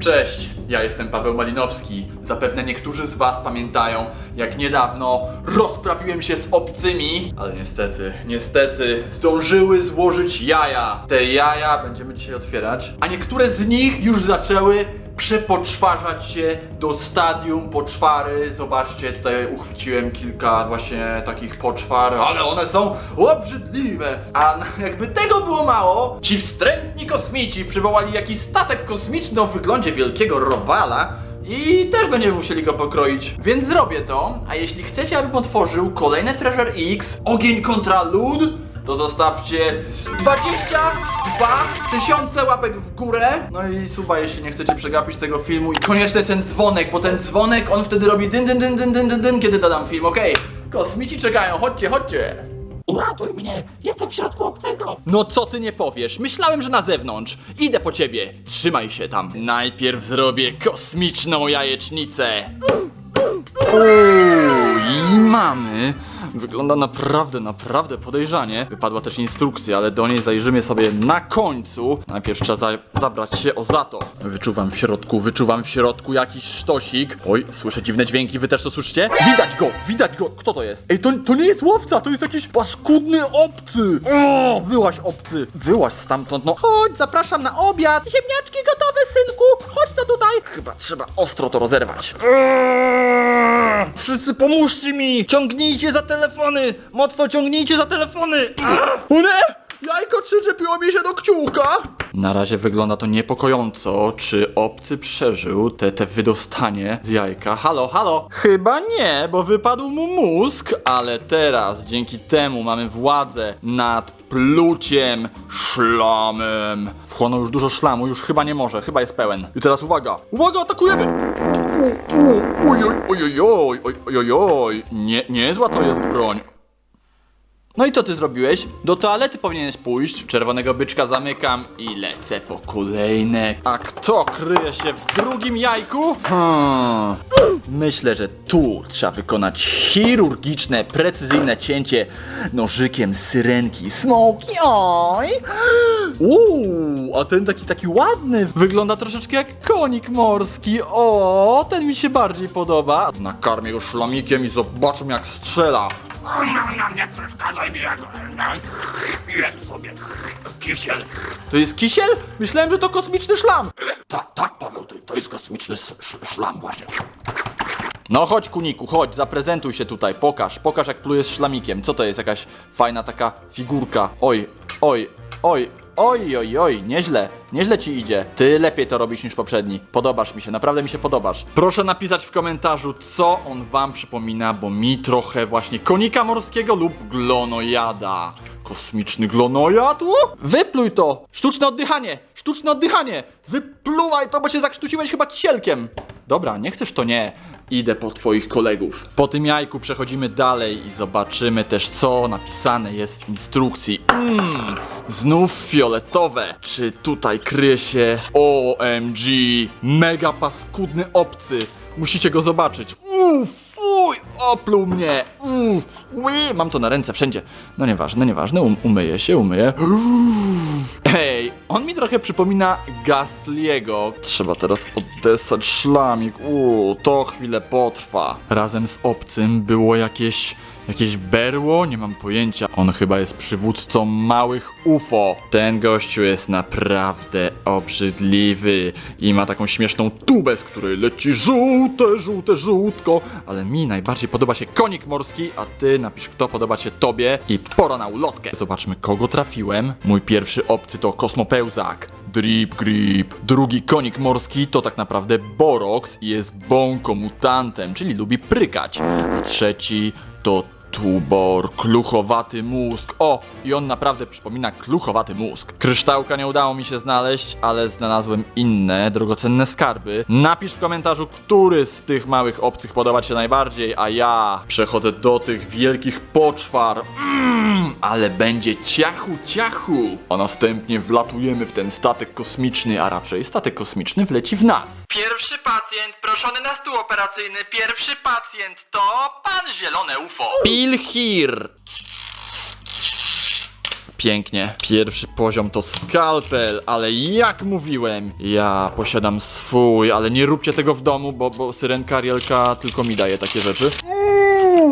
Cześć, ja jestem Paweł Malinowski. Zapewne niektórzy z Was pamiętają, jak niedawno rozprawiłem się z obcymi, ale niestety, niestety zdążyły złożyć jaja. Te jaja będziemy dzisiaj otwierać, a niektóre z nich już zaczęły przepoczwarzać się do stadium poczwary. Zobaczcie, tutaj uchwyciłem kilka właśnie takich poczwar, ale one są obrzydliwe. A jakby tego było mało, ci wstrętni kosmici przywołali jakiś statek kosmiczny o wyglądzie wielkiego robala. I też będziemy musieli go pokroić. Więc zrobię to. A jeśli chcecie, abym otworzył kolejne Treasure X, ogień kontra lód, to zostawcie 22 tysiące łapek w górę. No i suba, jeśli nie chcecie przegapić tego filmu. I koniecznie ten dzwonek, bo ten dzwonek, on wtedy robi dyn, dyn, dyn, dyn, dyn, dyn, dyn kiedy dodam film. Okej, kosmici czekają, chodźcie, chodźcie. Uratuj mnie! Jestem w środku obcego! No co ty nie powiesz? Myślałem, że na zewnątrz. Idę po ciebie. Trzymaj się tam. Najpierw zrobię kosmiczną jajecznicę. Uuu, i mamy. Wygląda naprawdę, naprawdę podejrzanie. Wypadła też instrukcja, ale do niej zajrzymy sobie na końcu. Najpierw trzeba za zabrać się o za to. Wyczuwam w środku, wyczuwam w środku jakiś sztosik. Oj, słyszę dziwne dźwięki, wy też to słyszycie? Widać go, widać go. Kto to jest? Ej, to, to nie jest łowca, to jest jakiś paskudny obcy. O, wyłaś obcy. Wyłaś stamtąd, no. Chodź, zapraszam na obiad. Ziemniaczki gotowe, synku. Chodź to tutaj. Chyba trzeba ostro to rozerwać. Wszyscy pomóżcie mi! Ciągnijcie za telefony! Mocno ciągnijcie za telefony! O nie! Jajko przyczepiło mi się do kciuka! Na razie wygląda to niepokojąco. Czy obcy przeżył te, te wydostanie z jajka? Halo, halo! Chyba nie, bo wypadł mu mózg, ale teraz dzięki temu mamy władzę nad pluciem szlamem. Wchłonął już dużo szlamu, już chyba nie może, chyba jest pełen. I teraz uwaga! Uwaga, atakujemy! Oj, oj, oj, oj, oj, oj, oj, oj. Nie, niezła to jest broń. No i co ty zrobiłeś? Do toalety powinieneś pójść. Czerwonego byczka zamykam i lecę po kolejne. A kto kryje się w drugim jajku? Hmm. Myślę, że tu trzeba wykonać chirurgiczne, precyzyjne cięcie nożykiem syrenki. Smoki, oj! Uuu, a ten taki, taki ładny. Wygląda troszeczkę jak konik morski. O, ten mi się bardziej podoba. Nakarmię go szlamikiem i zobaczmy jak strzela. Nie przeszkadzaj mi jak... Jem sobie kisiel. To jest kisiel? Myślałem, że to kosmiczny szlam. Tak, tak, Paweł, to, to jest kosmiczny sz, sz, szlam właśnie. No chodź kuniku, chodź, zaprezentuj się tutaj, pokaż, pokaż jak plujesz szlamikiem. Co to jest, jakaś fajna taka figurka? Oj, oj, oj, oj, oj, oj, nieźle, nieźle ci idzie. Ty lepiej to robisz niż poprzedni. Podobasz mi się, naprawdę mi się podobasz. Proszę napisać w komentarzu, co on wam przypomina, bo mi trochę właśnie konika morskiego lub glonojada. Kosmiczny glonojad? U! Wypluj to! Sztuczne oddychanie! Sztuczne oddychanie! Wypluwaj to, bo się zakrztusiłeś chyba kisielkiem. Dobra, nie chcesz to nie. Idę po twoich kolegów. Po tym jajku przechodzimy dalej i zobaczymy też co napisane jest w instrukcji. Mmm, znów fioletowe. Czy tutaj kryje się OMG mega paskudny obcy? Musicie go zobaczyć. Uff, fuj, opluł mnie. Uff, ły, mam to na ręce wszędzie. No nieważne, nieważne, um, umyję się, umyję. Ej, on mi trochę przypomina Gastliego. Trzeba teraz odesać szlamik. Uuu, to chwilę potrwa. Razem z obcym było jakieś... Jakieś berło? Nie mam pojęcia. On chyba jest przywódcą małych UFO. Ten gościu jest naprawdę obrzydliwy i ma taką śmieszną tubę, z której leci żółte, żółte, żółtko. Ale mi najbardziej podoba się konik morski, a ty napisz kto podoba się tobie i pora na ulotkę. Zobaczmy kogo trafiłem. Mój pierwszy obcy to kosmopełzak. Drip Grip. Drugi konik morski to tak naprawdę Borox i jest bąkomutantem, czyli lubi prykać. A trzeci to Tubor, kluchowaty mózg. O, i on naprawdę przypomina kluchowaty mózg. Kryształka nie udało mi się znaleźć, ale znalazłem inne drogocenne skarby. Napisz w komentarzu, który z tych małych obcych podoba Ci się najbardziej, a ja przechodzę do tych wielkich poczwar. Mmm, ale będzie ciachu, ciachu. A następnie wlatujemy w ten statek kosmiczny, a raczej statek kosmiczny wleci w nas. Pierwszy pacjent proszony na stół operacyjny. Pierwszy pacjent to pan Zielone UFO. Bill Hir. Pięknie. Pierwszy poziom to skalpel, ale jak mówiłem, ja posiadam swój, ale nie róbcie tego w domu, bo, bo syrenka Arielka tylko mi daje takie rzeczy.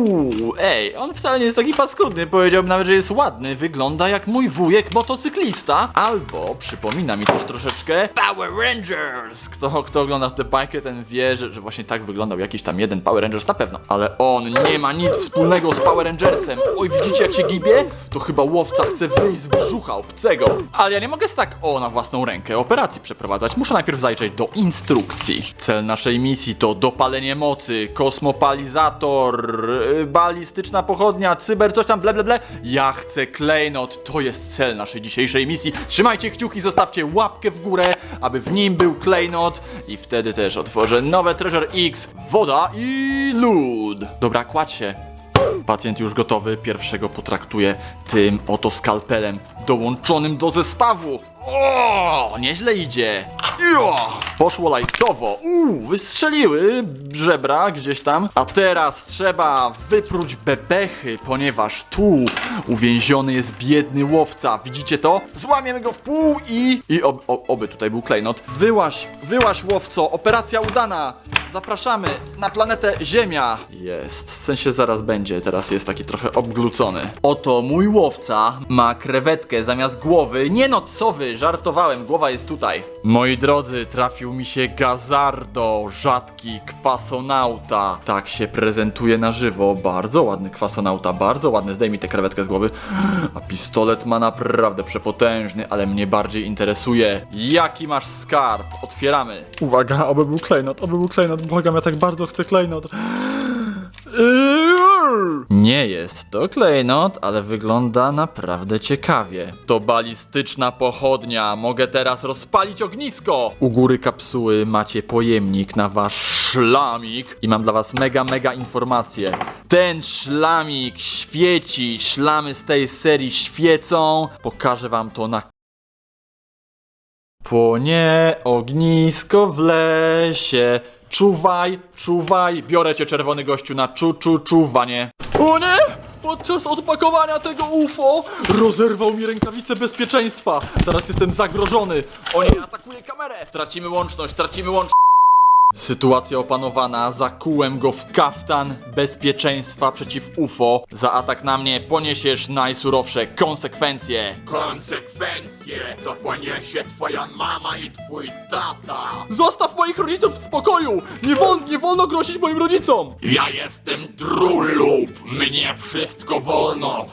Uuu, ej, on wcale nie jest taki paskudny, powiedziałbym nawet, że jest ładny, wygląda jak mój wujek motocyklista, albo przypomina mi też troszeczkę Power Rangers. Kto, kto ogląda tę bajkę, ten wie, że, że właśnie tak wyglądał jakiś tam jeden Power Rangers na pewno. Ale on nie ma nic wspólnego z Power Rangersem. Oj, widzicie jak się gibie? To chyba łowca chce wyjść z brzucha obcego. Ale ja nie mogę tak o na własną rękę operacji przeprowadzać. Muszę najpierw zajrzeć do instrukcji. Cel naszej misji to dopalenie mocy, kosmopalizator, yy, balistyczna pochodnia, cyber, coś tam, ble, ble, ble. Ja chcę klejnot, to jest cel naszej dzisiejszej misji. Trzymajcie kciuki, zostawcie łapkę w górę, aby w nim był klejnot i wtedy też otworzę nowe Treasure X, woda i lód. Dobra, kładź się. Pacjent już gotowy, pierwszego potraktuję tym oto skalpelem dołączonym do zestawu. O, nieźle idzie. Jo, poszło lajtowo. Uuu, wystrzeliły żebra gdzieś tam. A teraz trzeba wypróć bebechy, ponieważ tu uwięziony jest biedny łowca. Widzicie to? Złamiemy go w pół i... I ob, o, oby tutaj był klejnot. Wyłaś, wyłaś łowco, operacja udana. Zapraszamy na planetę Ziemia. Jest, w sensie zaraz będzie, teraz jest taki trochę obglucony. Oto mój łowca ma krewetkę zamiast głowy. Nie no, co wy, żartowałem, głowa jest tutaj. Moi drodzy, trafił mi się Gazardo, rzadki kwasonauta. Tak się prezentuje na żywo. Bardzo ładny kwasonauta, bardzo ładny. Zdejmij tę krewetkę z głowy. A pistolet ma naprawdę przepotężny, ale mnie bardziej interesuje. Jaki masz skarb? Otwieramy. Uwaga, oby był klejnot, oby był klejnot. Błagam, ja tak bardzo chcę klejnot. Nie jest to klejnot, ale wygląda naprawdę ciekawie. To balistyczna pochodnia, mogę teraz rozpalić ognisko! U góry kapsuły macie pojemnik na wasz szlamik i mam dla was mega, mega informację. Ten szlamik świeci, szlamy z tej serii świecą. Pokażę wam to na Płonie ognisko w lesie. Czuwaj, czuwaj, biorę cię czerwony gościu na czu, czu, czuwanie. O nie! Podczas odpakowania tego UFO rozerwał mi rękawice bezpieczeństwa. Teraz jestem zagrożony. O nie, atakuje kamerę. Tracimy łączność, tracimy łączność. Sytuacja opanowana, zakułem go w kaftan bezpieczeństwa przeciw UFO. Za atak na mnie poniesiesz najsurowsze konsekwencje. Konsekwencje to poniesie twoja mama i twój tata. Zostaw moich rodziców w spokoju! Nie, wol, nie wolno grozić moim rodzicom! Ja jestem drulub. Mnie wszystko wolno.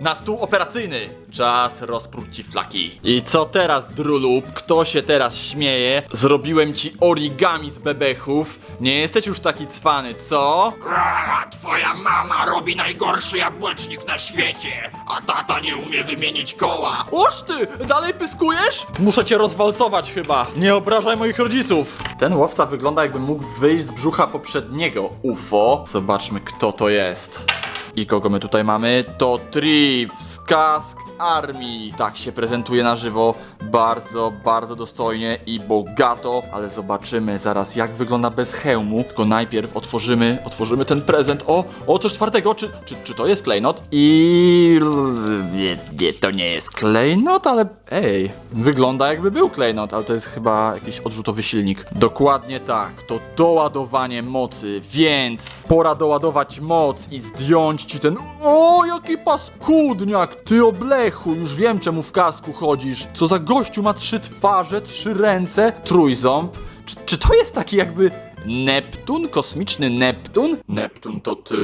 Na stół operacyjny! Czas rozpróć ci flaki. I co teraz, drulub? Kto się teraz śmieje? Zrobiłem ci origami z bebechów. Nie jesteś już taki cwany, co? A, Twoja mama robi najgorszy jabłecznik na świecie, a tata nie umie wymienić koła. Oż ty! Dalej pyskujesz? Muszę cię rozwalcować chyba. Nie obrażaj moich rodziców. Ten łowca wygląda jakby mógł wyjść z brzucha poprzedniego UFO. Zobaczmy kto to jest. I kogo my tutaj mamy? To Triv z Kask Armii. Tak się prezentuje na żywo. Bardzo, bardzo dostojnie i bogato. Ale zobaczymy zaraz jak wygląda bez hełmu. Tylko najpierw otworzymy, otworzymy ten prezent. O, o coś czwartego. Czy, czy, czy to jest klejnot? I... Nie, nie, to nie jest klejnot, ale ej, wygląda jakby był klejnot, ale to jest chyba jakiś odrzutowy silnik. Dokładnie tak, to doładowanie mocy, więc pora doładować moc i zdjąć ci ten... O, jaki paskudniak! Ty oblechu, już wiem czemu w kasku chodzisz. Co za gościu ma trzy twarze, trzy ręce, trójząb. Czy, czy to jest taki jakby... Neptun? Kosmiczny Neptun? Neptun to ty.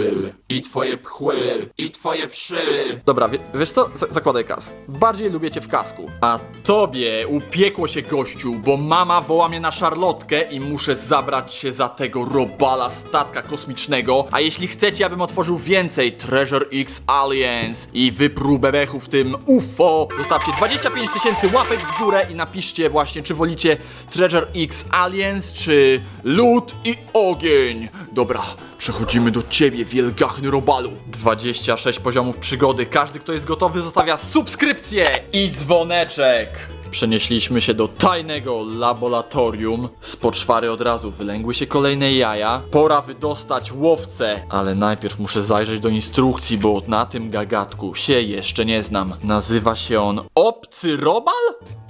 I twoje pchły, i twoje wszy. Dobra, wie, wiesz co? Z zakładaj kask. Bardziej lubię cię w kasku. A tobie upiekło się gościu, bo mama woła mnie na szarlotkę i muszę zabrać się za tego robala statka kosmicznego. A jeśli chcecie, abym otworzył więcej Treasure X Aliens i wyprół bebechów w tym UFO, zostawcie 25 tysięcy łapek w górę i napiszcie właśnie, czy wolicie Treasure X Aliens, czy lód i ogień. Dobra, przechodzimy do ciebie, wielgachny robalu. 26 poziomów przygody. Każdy, kto jest gotowy, zostawia subskrypcję i dzwoneczek. Przenieśliśmy się do tajnego laboratorium. Z poczwary od razu wylęgły się kolejne jaja. Pora wydostać łowcę, ale najpierw muszę zajrzeć do instrukcji, bo na tym gagatku się jeszcze nie znam. Nazywa się on Obcy Robal?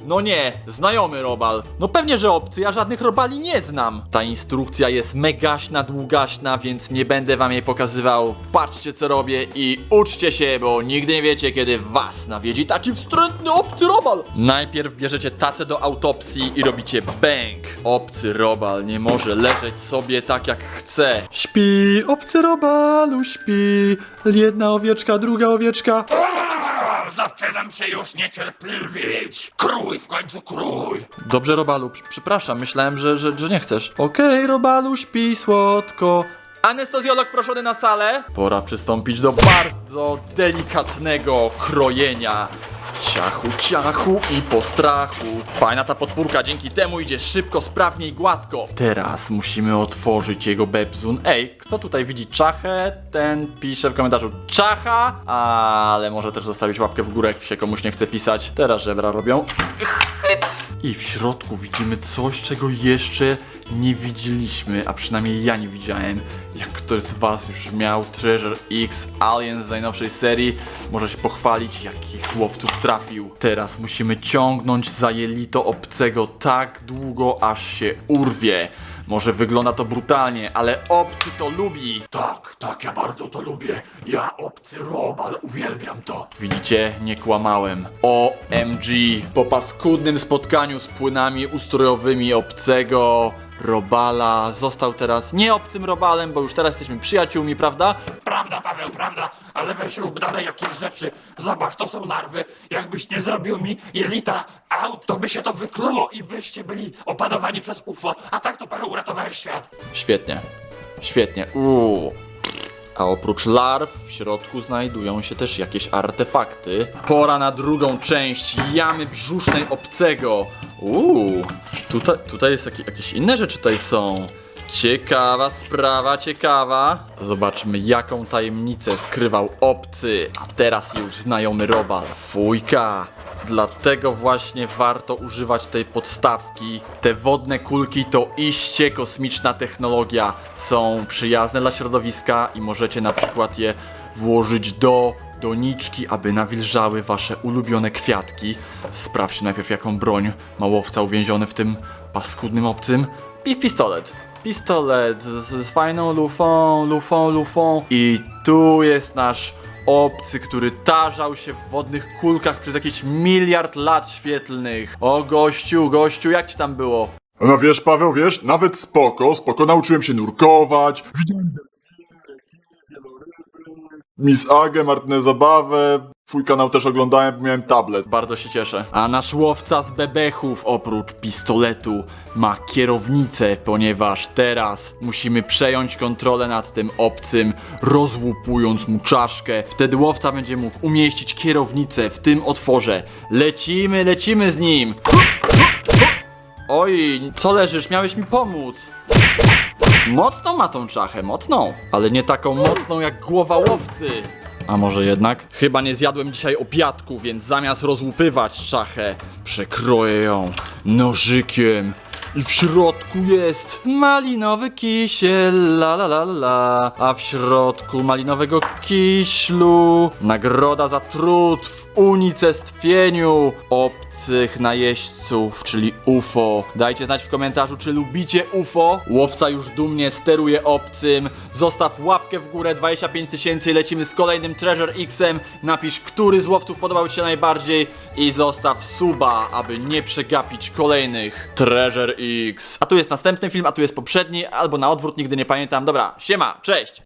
No nie, znajomy robal. No pewnie, że obcy, ja żadnych robali nie znam. Ta instrukcja jest megaśna, długaśna, więc nie będę wam jej pokazywał. Patrzcie co robię i uczcie się, bo nigdy nie wiecie, kiedy was nawiedzi taki wstrętny obcy robal. Najpierw bierzecie tacę do autopsji i robicie bang. Obcy robal nie może leżeć sobie tak jak chce. Śpi, obcy robalu śpi. Jedna owieczka, druga owieczka. Zaczynam się już niecierpliwić. Krój w końcu krój. Dobrze, Robalu, pr- przepraszam, myślałem, że, że, że nie chcesz. Okej, Robalu, śpi słodko. Anestezjolog proszony na salę. Pora przystąpić do bardzo delikatnego krojenia. Ciachu, ciachu i po strachu. Fajna ta podpórka, dzięki temu idzie szybko, sprawnie i gładko. Teraz musimy otworzyć jego bebzun. Ej, kto tutaj widzi czachę, ten pisze w komentarzu czacha, ale może też zostawić łapkę w górę, jak się komuś nie chce pisać. Teraz żebra robią. I w środku widzimy coś, czego jeszcze nie widzieliśmy, a przynajmniej ja nie widziałem. Jak ktoś z Was już miał Treasure X Alien z najnowszej serii, może się pochwalić, jakich łowców trafił. Teraz musimy ciągnąć za jelito obcego tak długo, aż się urwie. Może wygląda to brutalnie, ale obcy to lubi. Tak, tak, ja bardzo to lubię. Ja obcy robal, uwielbiam to. Widzicie, nie kłamałem. OMG. Po paskudnym spotkaniu z płynami ustrojowymi obcego Robala został teraz nie obcym Robalem, bo już teraz jesteśmy przyjaciółmi, prawda? Prawda, Paweł, prawda, ale weź rób dalej jakieś rzeczy. Zobacz, to są larwy. Jakbyś nie zrobił mi jelita aut, to by się to wykluło i byście byli opanowani przez UFO. A tak to Paweł uratowałeś świat. Świetnie. Świetnie. Uuu. A oprócz larw w środku znajdują się też jakieś artefakty. Pora na drugą część jamy brzusznej obcego. Uuu, tutaj, tutaj jest jakieś, jakieś inne rzeczy tutaj są. Ciekawa sprawa, ciekawa. Zobaczmy, jaką tajemnicę skrywał obcy, a teraz już znajomy robal. Fujka. Dlatego właśnie warto używać tej podstawki. Te wodne kulki to iście kosmiczna technologia. Są przyjazne dla środowiska i możecie na przykład je włożyć do doniczki, aby nawilżały wasze ulubione kwiatki. Sprawdźcie najpierw jaką broń ma łowca uwięziony w tym paskudnym obcym. I pistolet. Pistolet z, z fajną lufą, lufą, lufą. I tu jest nasz obcy, który tarzał się w wodnych kulkach przez jakiś miliard lat świetlnych. O gościu, gościu, jak ci tam było? No wiesz, Paweł, wiesz, nawet spoko, spoko, nauczyłem się nurkować, Miss Agę, Martynę Zabawę, twój kanał też oglądałem, bo miałem tablet. Bardzo się cieszę. A nasz łowca z bebechów oprócz pistoletu ma kierownicę, ponieważ teraz musimy przejąć kontrolę nad tym obcym, rozłupując mu czaszkę. Wtedy łowca będzie mógł umieścić kierownicę w tym otworze. Lecimy, lecimy z nim! Oj, co leżysz? Miałeś mi pomóc! Mocną ma tą czachę, mocną, ale nie taką mocną jak głowa łowcy. A może jednak? Chyba nie zjadłem dzisiaj obiadku, więc zamiast rozłupywać czachę, przekroję ją nożykiem. I w środku jest malinowy kisiel, la la la la. A w środku malinowego kiślu nagroda za trud w unicestwieniu obcych najeźdźców, czyli UFO. Dajcie znać w komentarzu, czy lubicie UFO. Łowca już dumnie steruje obcym. Zostaw łapkę w górę, 25 tysięcy i lecimy z kolejnym Treasure X-em. Napisz, który z łowców podobał Ci się najbardziej i zostaw suba, aby nie przegapić kolejnych Treasure X. A tu jest następny film, a tu jest poprzedni, albo na odwrót, nigdy nie pamiętam. Dobra, siema, cześć!